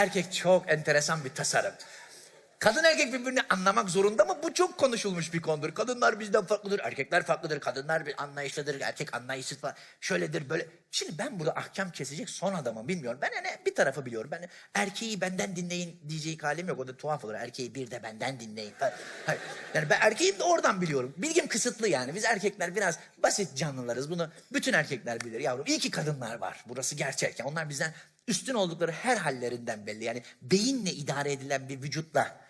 Erkek çok enteresan bir tasarım. Kadın erkek birbirini anlamak zorunda mı? Bu çok konuşulmuş bir konudur. Kadınlar bizden farklıdır, erkekler farklıdır. Kadınlar bir anlayışlıdır, erkek anlayışsız falan. Şöyledir böyle. Şimdi ben burada ahkam kesecek son adamım bilmiyorum. Ben hani bir tarafı biliyorum. Ben erkeği benden dinleyin diyecek halim yok. O da tuhaf olur. Erkeği bir de benden dinleyin. Hayır. Yani ben erkeğim de oradan biliyorum. Bilgim kısıtlı yani. Biz erkekler biraz basit canlılarız. Bunu bütün erkekler bilir yavrum. İyi ki kadınlar var. Burası gerçek. Yani onlar bizden üstün oldukları her hallerinden belli. Yani beyinle idare edilen bir vücutla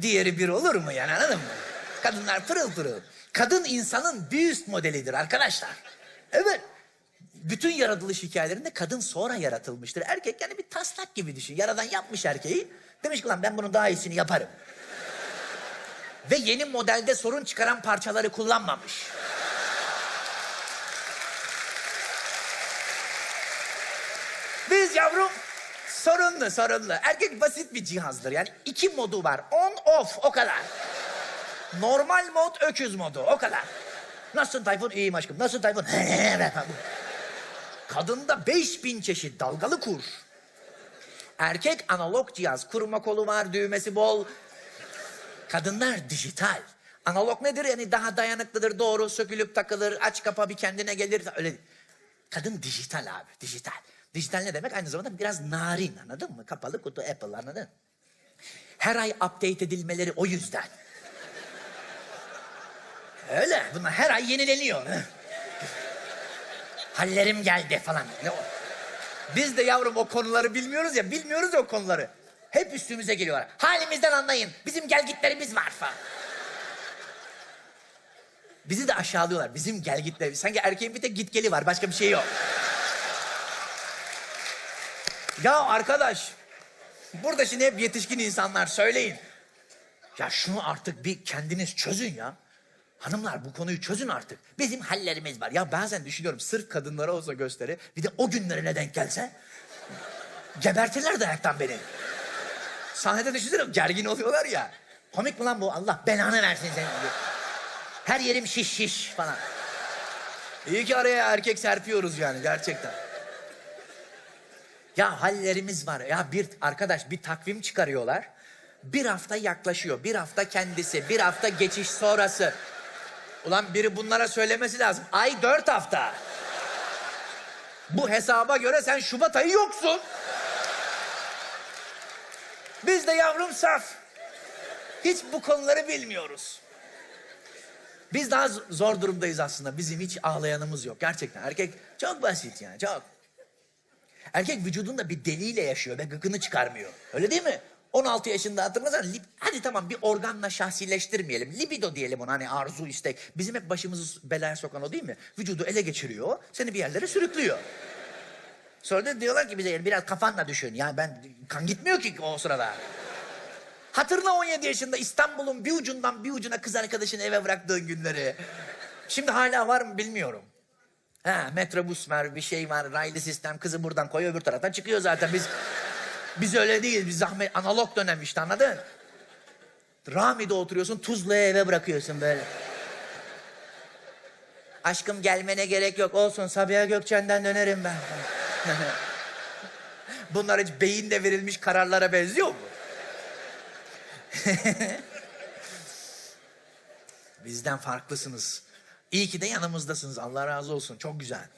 Diğeri bir olur mu yani anladın mı? Kadınlar pırıl pırıl. Kadın insanın bir üst modelidir arkadaşlar. Evet. Bütün yaratılış hikayelerinde kadın sonra yaratılmıştır. Erkek yani bir taslak gibi düşün. Yaradan yapmış erkeği. Demiş ki lan ben bunun daha iyisini yaparım. Ve yeni modelde sorun çıkaran parçaları kullanmamış. Yavrum sorunlu sorunlu. Erkek basit bir cihazdır yani. iki modu var. On off o kadar. Normal mod öküz modu o kadar. Nasılsın Tayfun? İyiyim aşkım. Nasılsın Tayfun? Kadında 5000 çeşit dalgalı kur. Erkek analog cihaz. Kurma kolu var, düğmesi bol. Kadınlar dijital. Analog nedir? Yani daha dayanıklıdır, doğru sökülüp takılır, aç kapa bir kendine gelir. Öyle Kadın dijital abi, dijital. Dijital ne demek? Aynı zamanda biraz narin anladın mı? Kapalı kutu Apple anladın? Her ay update edilmeleri o yüzden. Öyle. Bunlar her ay yenileniyor. Hallerim geldi falan. Ne o? Biz de yavrum o konuları bilmiyoruz ya. Bilmiyoruz ya o konuları. Hep üstümüze geliyorlar. Halimizden anlayın. Bizim gelgitlerimiz var falan. Bizi de aşağılıyorlar. Bizim gelgitlerimiz. Sanki erkeğin bir tek gitgeli var. Başka bir şey yok. Ya arkadaş. Burada şimdi hep yetişkin insanlar söyleyin. Ya şunu artık bir kendiniz çözün ya. Hanımlar bu konuyu çözün artık. Bizim hallerimiz var. Ya bazen düşünüyorum sırf kadınlara olsa gösteri. Bir de o günlerine denk gelse. Gebertirler dayaktan beni. Sahnede düşünsene gergin oluyorlar ya. Komik mi lan bu? Allah belanı versin seni. Her yerim şiş şiş falan. İyi ki araya erkek serpiyoruz yani gerçekten. Ya hallerimiz var. Ya bir arkadaş bir takvim çıkarıyorlar. Bir hafta yaklaşıyor. Bir hafta kendisi. Bir hafta geçiş sonrası. Ulan biri bunlara söylemesi lazım. Ay dört hafta. Bu hesaba göre sen Şubat ayı yoksun. Biz de yavrum saf. Hiç bu konuları bilmiyoruz. Biz daha zor durumdayız aslında. Bizim hiç ağlayanımız yok. Gerçekten erkek çok basit yani çok. Erkek vücudunda bir deliyle yaşıyor ve gıkını çıkarmıyor. Öyle değil mi? 16 yaşında hatırlasana. Hadi tamam bir organla şahsileştirmeyelim. Libido diyelim ona hani arzu istek. Bizim hep başımızı belaya sokan o değil mi? Vücudu ele geçiriyor. Seni bir yerlere sürüklüyor. Sonra da diyorlar ki bize yani biraz kafanla düşün. Yani ben kan gitmiyor ki o sırada. Hatırla 17 yaşında İstanbul'un bir ucundan bir ucuna kız arkadaşını eve bıraktığın günleri. Şimdi hala var mı bilmiyorum. Ha metrobüs var bir şey var raylı sistem kızı buradan koyuyor öbür taraftan çıkıyor zaten biz biz öyle değil biz zahmet analog dönem işte anladın? Rami'de oturuyorsun Tuzla'ya eve bırakıyorsun böyle. Aşkım gelmene gerek yok olsun Sabiha Gökçen'den dönerim ben. Bunlar hiç beyinde verilmiş kararlara benziyor mu? Bizden farklısınız. İyi ki de yanımızdasınız. Allah razı olsun. Çok güzel.